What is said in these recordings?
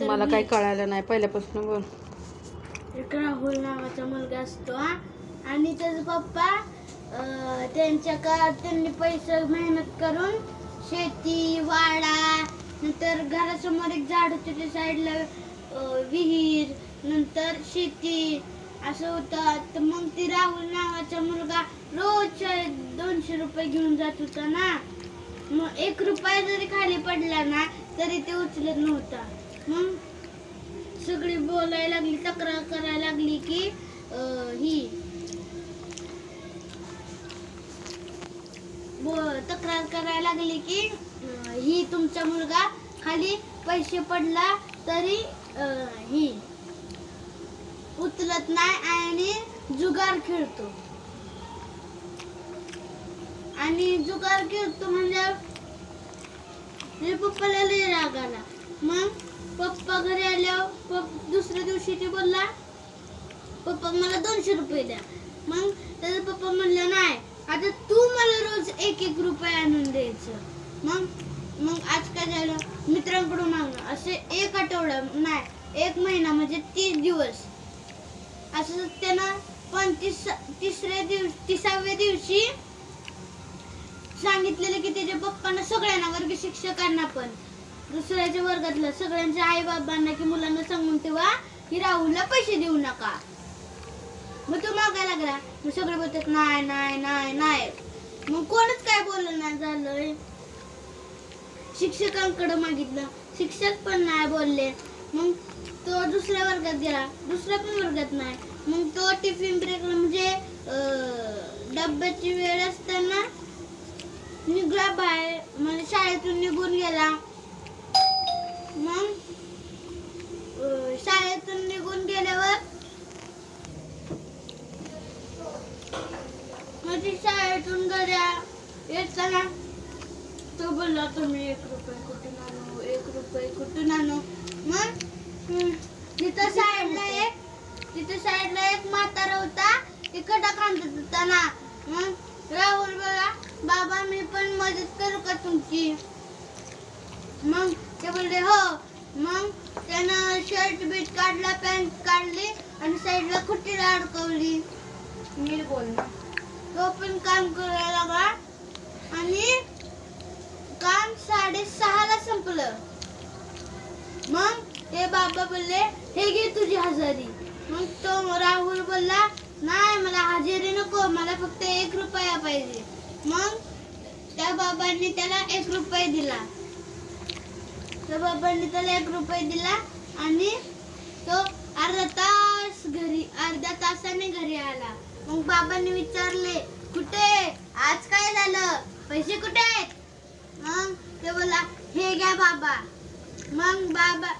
मला काही कळालं नाही पहिल्यापासून बोल. एक राहुल नावाचा मुलगा असतो हा. आणि त्याचा पप्पा अं, त्यांच्या का त्यांनी पैसे मेहनत करून शेती वाडा नंतर घरासमोर एक झाड होतं त्या साईडला अं, विहीर नंतर शेती असं होतं. तर मग ती राहुल नावाचा मुलगा रोज दोनशे रुपये घेऊन जात होता ना. मग एक रुपया जरी खाली पडला ना तरी ते उचलत नव्हता. मग सगळी बोलायला लागली तक्रार करायला लागली की ही तक्रार करायला लागली की ही तुमचा मुलगा खाली पैसे पडला तरी ही उचलत नाही आणि जुगार खेळतो. आणि जुगार खेळतो म्हणजे म्हणजे पप्पाला लय राग आला. मग पप्पा घरी आल्यावर दुसऱ्या दिवशी ते बोलला पप्पा मला दोनशे रुपये द्या. मग त्याचा पप्पा म्हणला नाही आता तू मला रोज एक एक रुपये आणून द्यायचं. मग मग आज काय झालं? मित्रांकडून मागणं असे एक आठवडा नाही एक महिना म्हणजे तीस दिवस. असं त्यानं पण तीस तिसऱ्या दिवस तिसाव्या दिवशी सांगितलेलं की त्याच्या पप्पांना सगळ्यांना वर्ग शिक्षकांना पण. दुसऱ्याच्या वर्गातल्या सगळ्यांच्या आई बाबांना की मुलांना सांगून तेव्हा की राहुलला पैसे देऊ नका. मग तो मागायला लागला मग सगळे बोलतात नाही नाही नाही नाही. मग कोणच काय बोललं नाही झालंय. शिक्षकांकडे मागितलं शिक्षक पण नाही बोलले. मग तो दुसऱ्या वर्गात गेला दुसऱ्या पण वर्गात नाही. मग तो टिफिन ब्रेकला म्हणजे डब्याची वेळ असताना निघला बाहेर म्हणजे शाळेतून निघून गेला. मग शाळेतून निघून गेल्यावर मग ती शाळेतून घरी येताना तो बोलला तुम्ही एक रुपये कुठून आणू एक रुपये कुठून आणू? मग तिथं साईडला एक तिथं साईडला एक म्हातारा होता तिकडं खांदत होता ना. मग राहुल बोला बाबा मी पण मदत करू का तुमची? मग ते बोलले हो. मग त्यानं शर्ट बीट काढला पॅन्ट काढली आणि साईडला खुट्टीला अडकवली नीट बोल तो पण काम करायला लागला आणि काम साडेसहाला संपलं. मग ते बाबा बोलले हे घे तुझी हजेरी. मग तो राहुल बोलला नाही मला हजेरी नको मला फक्त एक रुपया पाहिजे. मग त्या बाबांनी त्याला एक रुपये दिला. तर बाबांनी त्याला एक रुपये दिला आणि तो अर्धा तास घरी अर्ध्या तासाने घरी आला. मग बाबांनी विचारले कुठे आज काय झालं? पैसे कुठे आहेत? मग ते बोला हे घ्या बाबा. मग बाबा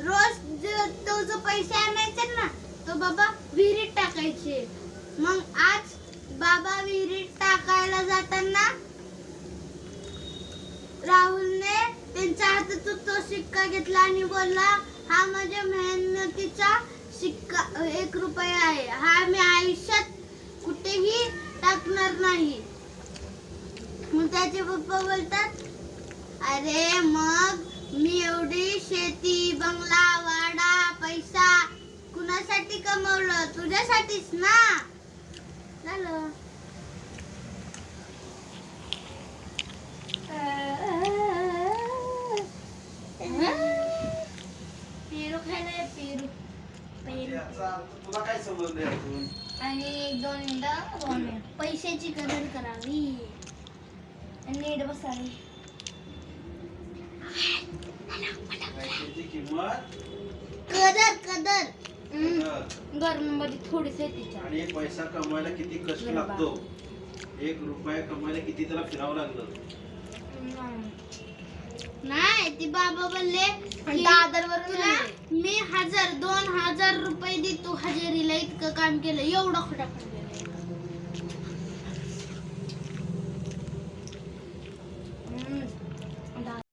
रोज जो तो जो पैसे आणायचे ना तो बाबा विहिरीत टाकायचे. मग आज बाबा विहिरीत टाकायला जाताना राहुल त्यांच्या हातातून तो सिक्का घेतला आणि बोलला हा माझ्या मेहनतीचा शिक्का एक रुपया आहे. हा मी आयुष्यात कुठेही टाकणार नाही. मग त्याचे पप्पा बोलतात अरे मग मी एवढी शेती बंगला वाडा पैसा कुणासाठी कमवलं? तुझ्यासाठीच ना? झालं. तुला काय समजलं यातून आणि एक दोन मिनिटं पैशाची कदर करावी. आणि नीट बसावी. पैशाची किंमत कदर. कदर कदर. गरममध्ये थोडीच आहे तिच्या. आणि एक पैसा कमवायला किती कष्ट बरोबर. लागतो? एक रुपया कमवायला किती त्याला फिरावं लागलं? नाही ती बाबा बोलले मी हजार दोन हजार रुपये देतो हजेरीला इतकं काम केलं. एवढं खटाखट